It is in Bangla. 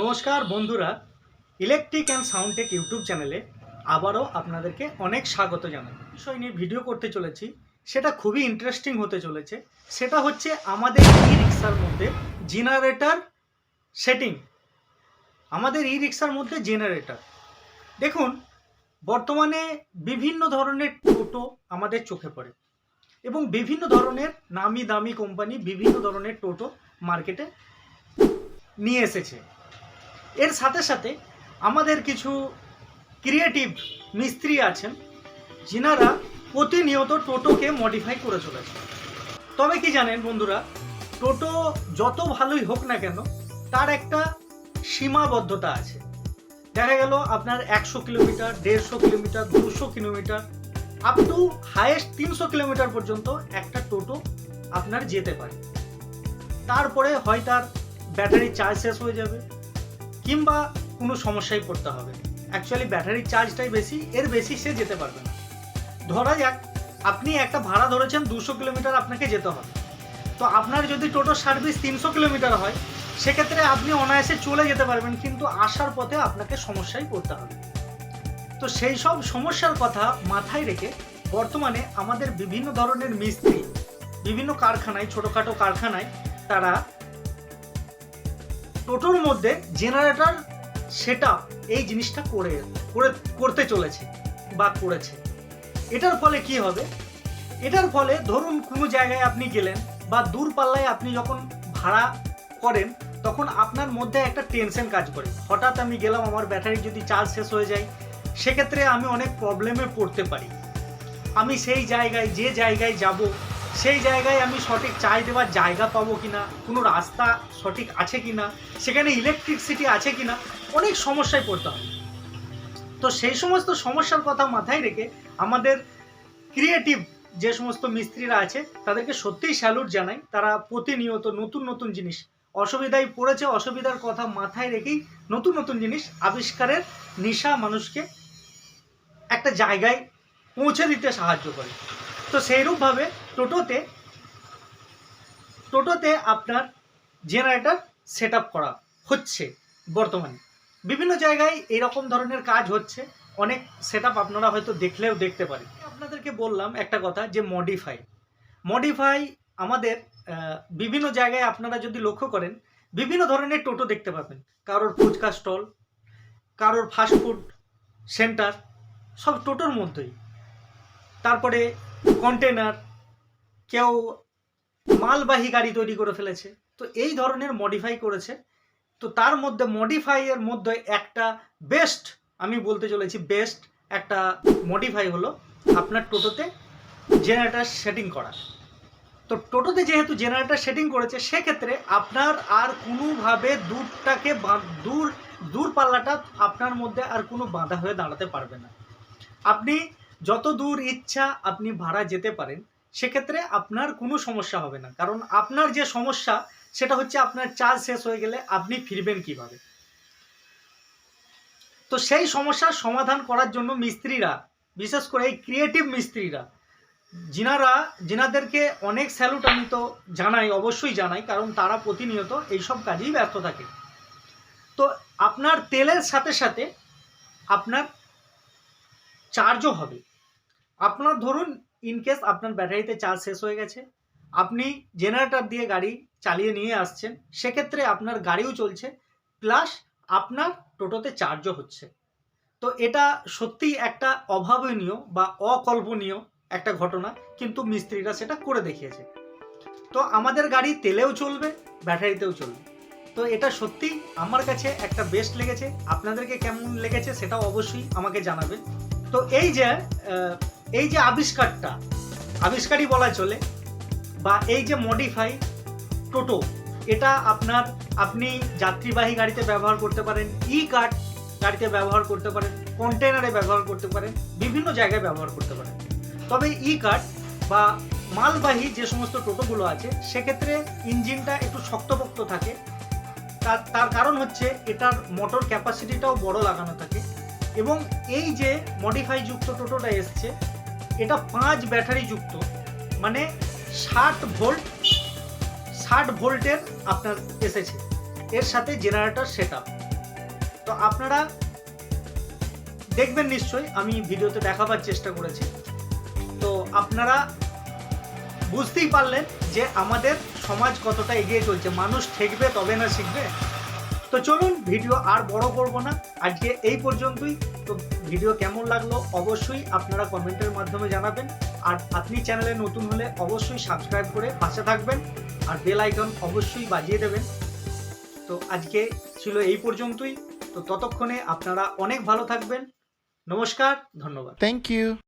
নমস্কার বন্ধুরা electric and sound tech YouTube চ্যানেলে আবারও আপনাদেরকে অনেক স্বাগত জানাই। বিষয় নিয়ে ভিডিও করতে চলেছি, সেটা খুবই ইন্টারেস্টিং হতে চলেছে। সেটা হচ্ছে আমাদের ই রিক্সার মধ্যে জেনারেটার সেটিং আমাদের ই রিক্সার মধ্যে জেনারেটার দেখুন, বর্তমানে বিভিন্ন ধরনের টোটো আমাদের চোখে পড়ে এবং বিভিন্ন ধরনের নামি দামি কোম্পানি বিভিন্ন ধরনের টোটো মার্কেটে নিয়ে এসেছে। এর সাথে সাথে আমাদের কিছু ক্রিয়েটিভ মিস্ত্রি আছেন, যিনারা প্রতিনিয়ত টোটোকে মডিফাই করে চলেছে তবে কি জানেন বন্ধুরা, টোটো যত ভালোই হোক না কেন, তার একটা সীমাবদ্ধতা আছে। দেখা গেল আপনার একশো কিলোমিটার, দেড়শো কিলোমিটার, দুশো কিলোমিটার আপ টু হায়েস্ট তিনশো কিলোমিটার পর্যন্ত একটা টোটো আপনার যেতে পারে। তারপরে হয় তার ব্যাটারি চার্জ শেষ হয়ে যাবে। কিংবা কোনো সমস্যায় পড়তে হবে। অ্যাকচুয়ালি ব্যাটারির চার্জটাই বেশি, এর বেশি সে যেতে পারবে না। ধরা যাক, আপনি একটা ভাড়া ধরেছেন দুশো কিলোমিটার আপনাকে যেতে হবে। তো আপনার যদি টোটো সার্ভিস তিনশো কিলোমিটার হয়, সেক্ষেত্রে আপনি অনায়াসে চলে যেতে পারবেন, কিন্তু আসার পথে আপনাকে সমস্যায় পড়তে হবে। তো সেই সব সমস্যার কথা মাথায় রেখে বর্তমানে আমাদের বিভিন্ন ধরনের মিস্ত্রি, বিভিন্ন কারখানায়, ছোটোখাটো কারখানায় তারা টোটোর মধ্যে জেনারেটর সেট এই জিনিসটা করে করে, করতে চলেছে বা করেছে। এটার ফলে কি হবে? এটার ফলে ধরুন কোনো জায়গায় আপনি গেলেন বা দূর পাল্লায় আপনি যখন ভাড়া করেন, তখন আপনার মধ্যে একটা টেনশন কাজ করে। হঠাৎ আমি গেলাম, আমার ব্যাটারি যদি চার্জ শেষ হয়ে যায়, সেক্ষেত্রে আমি অনেক প্রবলেমে পড়তে পারি। আমি সেই জায়গায়, যে জায়গায় যাব সেই জায়গায় আমি সঠিক চার্জ দেওয়ার জায়গা পাবো কিনা, কোনো রাস্তা সঠিক আছে কিনা, সেখানে ইলেকট্রিসিটি আছে কিনা, অনেক সমস্যায় পড়তে হবে। তো সেই সমস্ত সমস্যার কথা মাথায় রেখে আমাদের ক্রিয়েটিভ যে সমস্ত মিস্ত্রিরা আছে, তাদেরকে সত্যিই স্যালুট জানাই। তারা প্রতিনিয়ত নতুন নতুন জিনিস, অসুবিধায় পড়েছে অসুবিধার কথা মাথায় রেখেই নতুন নতুন জিনিস আবিষ্কারের নিশা মানুষকে একটা জায়গায় পৌঁছে দিতে সাহায্য করে। তো সেইরূপভাবে টোটোতে টোটোতে আপনার জেনারেটার সেট করা হচ্ছে বর্তমানে। বিভিন্ন জায়গায় এরকম ধরনের কাজ হচ্ছে, অনেক সেট আপনারা হয়তো দেখলেও দেখতে পারেন। আপনাদেরকে বললাম একটা কথা যে মডিফাই মডিফাই আমাদের বিভিন্ন জায়গায় আপনারা যদি লক্ষ্য করেন, বিভিন্ন ধরনের টোটো দেখতে পাবেন। কারোর ফুচকা স্টল, কারোর ফাস্টফুড সেন্টার সব টোটোর মধ্যেই। তারপরে কন্টেনার কেউ মালবাহী গাড়ি তৈরি করে ফেলেছে। তো এই ধরনের মডিফাই করেছে। তো তার মধ্যে মডিফাইয়ের মধ্যে একটা বেস্ট আমি বলতে চলেছি বেস্ট একটা মডিফাই হলো আপনার টোটোতে জেনারেটার সেটিং করা। তো টোটোতে যেহেতু জেনারেটার সেটিং করেছে, সেক্ষেত্রে আপনার আর কোনোভাবে দূরটাকে দূর দূর পাল্লাটা আপনার মধ্যে আর কোনো বাধা হয়ে দাঁড়াতে পারবে না। আপনি যত দূর ইচ্ছা আপনি ভাড়া যেতে পারেন। সেক্ষেত্রে আপনার কোনো সমস্যা হবে না। কারণ আপনার যে সমস্যা, সেটা হচ্ছে আপনার চার্জ শেষ হয়ে গেলে আপনি ফিরবেন কীভাবে? তো সেই সমস্যার সমাধান করার জন্য মিস্ত্রিরা, বিশেষ করে এই ক্রিয়েটিভ মিস্ত্রিরা, যিনারা, যিনাদেরকে অনেক স্যালুট আমি তো জানাই, অবশ্যই জানাই, কারণ তারা প্রতিনিয়ত এইসব কাজেই ব্যস্ত থাকে। তো আপনার তেলের সাথে সাথে আপনার চার্জও হবে। আপনার ধরুন ইনকেস আপনার ব্যাটারিতে চার্জ শেষ হয়ে গেছে, আপনি জেনারেটর দিয়ে গাড়ি চালিয়ে নিয়ে আসছেন, সেক্ষেত্রে আপনার গাড়িও চলছে প্লাস আপনার টোটোতে চার্জও হচ্ছে। তো এটা সত্যিই একটা অভাবনীয় বা অকল্পনীয় একটা ঘটনা, কিন্তু মিস্ত্রিরা সেটা করে দেখিয়েছে। তো আমাদের গাড়ি তেলেও চলবে, ব্যাটারিতেও চলবে। তো এটা সত্যি আমার কাছে একটা বেস্ট লেগেছে। আপনাদেরকে কেমন লেগেছে সেটাও অবশ্যই আমাকে জানাবেন। তো এই যে এই যে আবিষ্কারটা, আবিষ্কারই বলা চলে, বা এই যে মডিফাই টোটো এটা আপনার, আপনি যাত্রীবাহী গাড়িতে ব্যবহার করতে পারেন ই কার্ট গাড়িতে ব্যবহার করতে পারেন কন্টেনারে ব্যবহার করতে পারেন, বিভিন্ন জায়গায় ব্যবহার করতে পারেন। তবে ই কার্ট বা মালবাহী যে সমস্ত টোটোগুলো আছে, সেক্ষেত্রে ইঞ্জিনটা একটু শক্তপোক্ত থাকে। তার তার কারণ হচ্ছে এটার মোটর ক্যাপাসিটিটাও বড় লাগানো থাকে। এবং এই যে মডিফাই যুক্ত টোটোটা এসছে এটা পাঁচ ব্যাটারি যুক্ত। মানে ষাট ভোল্ট, ষাট ভোল্টের আপনার এসেছে। এর সাথে জেনারেটর সেট তো আপনারা দেখবেন নিশ্চয়ই, আমি ভিডিওতে দেখাবার চেষ্টা করেছি। তো আপনারা বুঝতেই পারলেন যে আমাদের সমাজ কতটা এগিয়ে চলছে। মানুষ ঠেকবে তবে না শিখবে। তো চলুন, ভিডিও আর বড় করব না। আজকে এই পর্যন্তই। ভিডিও কেমন লাগল অবশ্যই আপনারা কমেন্টের মাধ্যমে জানাবেন। আর আপনি চ্যানেলে নতুন হলে অবশ্যই সাবস্ক্রাইব করে পাশে থাকবেন। আর বেল আইকন অবশ্যই বাজিয়ে দেবেন। তো আজকে ছিল এই পর্যন্তই। তো ততক্ষণে আপনারা অনেক ভালো থাকবেন। নমস্কার, ধন্যবাদ। Thank you.